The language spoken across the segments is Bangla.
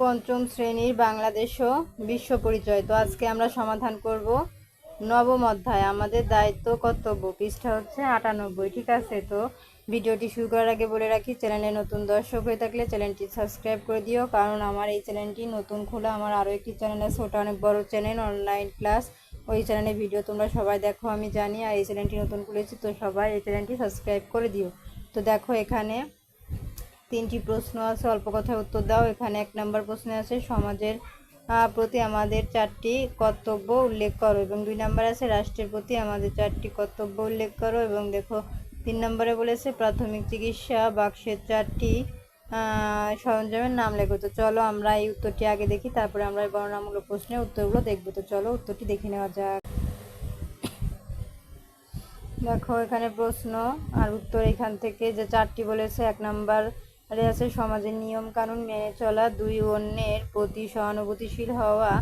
পঞ্চম শ্রেণির বাংলাদেশ ও বিশ্ব পরিচয়। তো আজকে আমরা সমাধান করব নবম অধ্যায়। আমাদের দায়িত্ব কর্তব্য, পৃষ্ঠা হচ্ছে আটানব্বই, ঠিক আছে? তো ভিডিওটি শুরু করার আগে বলে রাখি, চ্যানেলে নতুন দর্শক হয়ে থাকলে চ্যানেলটি সাবস্ক্রাইব করে দিও, কারণ আমার এই চ্যানেলটি নতুন খোলা আমার আরও একটি চ্যানেল আছে, ওটা অনেক বড় চ্যানেল, অনলাইন ক্লাস। ওই চ্যানেলে ভিডিও তোমরা সবাই দেখো, আমি জানি, আর এই চ্যানেলটি নতুন খুলেছি, তো সবাই এই চ্যানেলটি সাবস্ক্রাইব করে দিও। তো দেখো এখানে তিনটি প্রশ্ন আছে, অল্প কথায় উত্তর দাও। এখানে এক নম্বর প্রশ্নে আছে, সমাজের প্রতি আমাদের চারটি কর্তব্য উল্লেখ করো এবং দুই নম্বর আছে, রাষ্ট্রের প্রতি আমাদের চারটি কর্তব্য উল্লেখ করো এবং দেখো, তিন নম্বরে বলেছে, প্রাথমিক চিকিৎসা বাক্সের চারটি সরঞ্জামের নাম লেখো। তো চলো আমরা এই উত্তরটি আগে দেখি, তারপরে আমরা এই বর্ণনামূলক প্রশ্নের উত্তরগুলো দেখব। তো চলো উত্তরটি দেখে নেওয়া যাক। দেখো, এখানে প্রশ্ন আর উত্তর এখান থেকে যে চারটি বলেছে, এক নাম্বার আছে সমাজের নিয়ম কানুন মেনে চলা, দুই অন্যের প্রতি সহানুভূতিশীল হওয়া,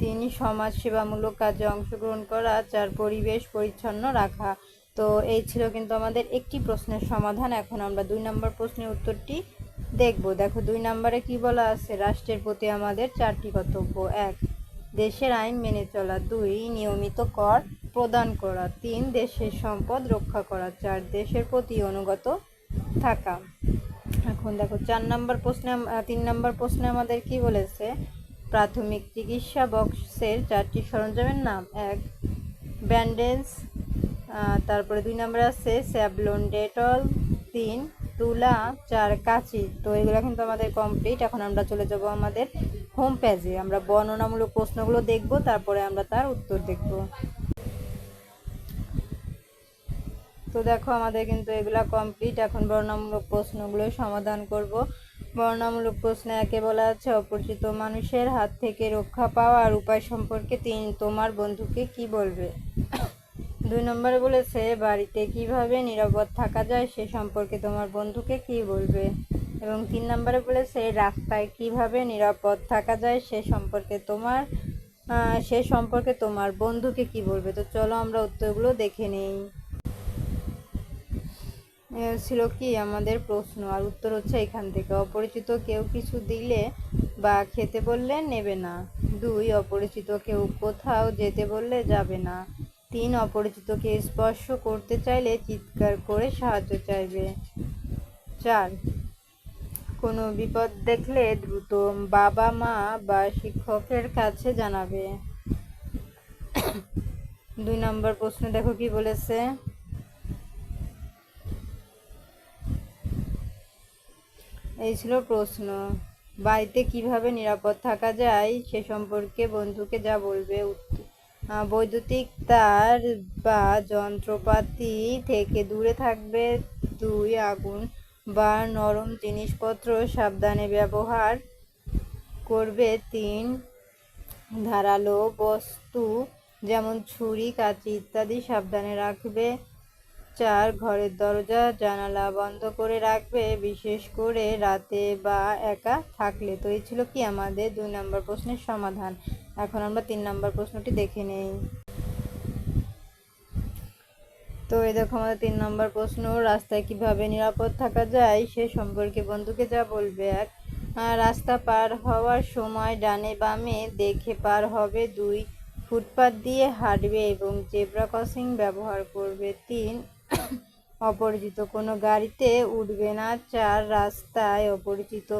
তিন সমাজ সেবামূলক কাজে অংশগ্রহণ করা, চার পরিবেশ পরিচ্ছন্ন রাখা। তো এই ছিল কিন্তু আমাদের একটি প্রশ্নের সমাধান। এখন আমরা দুই নম্বর প্রশ্নের উত্তরটি দেখব। দেখো, দুই নম্বরে কি বলা আছে? রাষ্ট্রের প্রতি আমাদের চারটি কর্তব্য। এক, দেশের আইন মেনে চলা। দুই, নিয়মিত কর প্রদান করা। তিন, দেশের সম্পদ রক্ষা করা। চার, দেশের প্রতি অনুগত থাকা। এখন দেখো, চার নম্বর প্রশ্নে তিন নম্বর প্রশ্নে আমাদের কি বলেছে? প্রাথমিক চিকিৎসা বক্সের চারটি সরঞ্জামের নাম এক, ব্যান্ডেজ তারপরে দুই নম্বরে আছে স্যাবলন ডেটল, তিন, তুলা, চার, কাঁচি। তো এগুলো কিন্তু আমাদের কমপ্লিট এখন আমরা চলে যাব আমাদের হোম পেজে আমরা বর্ণনামূলক প্রশ্নগুলো দেখব, তারপরে আমরা তার উত্তর দেখব। তো দেখো আমাদের কিন্তু এগুলা কমপ্লিট এখন বর্ণনামূলক প্রশ্নগুলো সমাধান করব। বর্ণনামূলক প্রশ্নে একে বলা আছে, অপরিচিত মানুষের হাত থেকে রক্ষা পাওয়ার উপায় সম্পর্কে তিন, তোমার বন্ধুকে কি বলবে? দুই নম্বরে বলেছে, বাড়িতে কীভাবে নিরাপদ থাকা যায় সে সম্পর্কে তোমার বন্ধুকে কি বলবে? এবং তিন নম্বরে বলেছে, রাস্তায় কীভাবে নিরাপদ থাকা যায় সে সম্পর্কে তোমার সে সম্পর্কে তোমার বন্ধুকে কি বলবে? তো চলো আমরা উত্তরগুলো দেখে নেই। ছিল কি আমাদের প্রশ্ন, আর উত্তর হচ্ছে এখান থেকে, অপরিচিত কেউ কিছু দিলে বা খেতে বললে নেবে না। দুই, অপরিচিত কেউ কোথাও যেতে বললে যাবে না। তিন, অপরিচিতকে স্পর্শ করতে চাইলে চিৎকার করে সাহায্য চাইবে। চার, কোনো বিপদ দেখলে দ্রুত বাবা মা বা শিক্ষকের কাছে জানাবে। দুই, নম্বর প্রশ্ন দেখো কি বলেছে? এই ছিল প্রশ্ন। বাড়িতে কীভাবে নিরাপদ থাকা যায় সে সম্পর্কে বন্ধুকে যা বলবে বৈদ্যুতিক তার বা যন্ত্রপাতি থেকে দূরে থাকবে দুই আগুন বা নরম জিনিসপত্র সাবধানে ব্যবহার করবে তিন ধারালো বস্তু যেমন ছুরি, কাঁচি ইত্যাদি সাবধানে রাখবে। চার ঘরের দরজা, জানালা বন্ধ করে রাখবে, বিশেষ করে রাতে বা একা থাকলে। তো এই ছিল কি আমাদের দুই নম্বর প্রশ্নের সমাধান। এখন আমরা তিন নম্বর প্রশ্নটি দেখে নেই। তো এই দেখো আমাদের তিন নম্বর প্রশ্ন, রাস্তায় কীভাবে নিরাপদ থাকা যায় সে সম্পর্কে বন্ধুকে যা বলবে এক। রাস্তা পার হওয়ার সময় ডানে বামে দেখে পার হবে দুই। ফুটপাত দিয়ে হাঁটবে এবং জেব্রা ক্রসিং ব্যবহার করবে তিন। অপরিচিত কোনো গাড়িতে উঠবে না, চার রাস্তায় অপরিচিত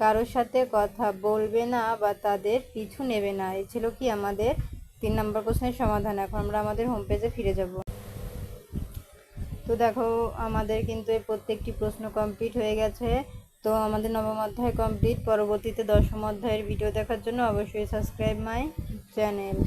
কারোর সাথে কথা বলবে না বা তাদের পিছু নেবে না। এ ছিল কি আমাদের তিন নম্বর প্রশ্নের সমাধান। এখন আমরা আমাদের হোম পেজে ফিরে যাব। তো দেখো, আমাদের কিন্তু এই প্রত্যেকটি প্রশ্ন কমপ্লিট হয়ে গেছে। তো আমাদের নবম অধ্যায় কমপ্লিট পরবর্তীতে দশম অধ্যায়ের ভিডিও দেখার জন্য অবশ্যই সাবস্ক্রাইব মাই চ্যানেল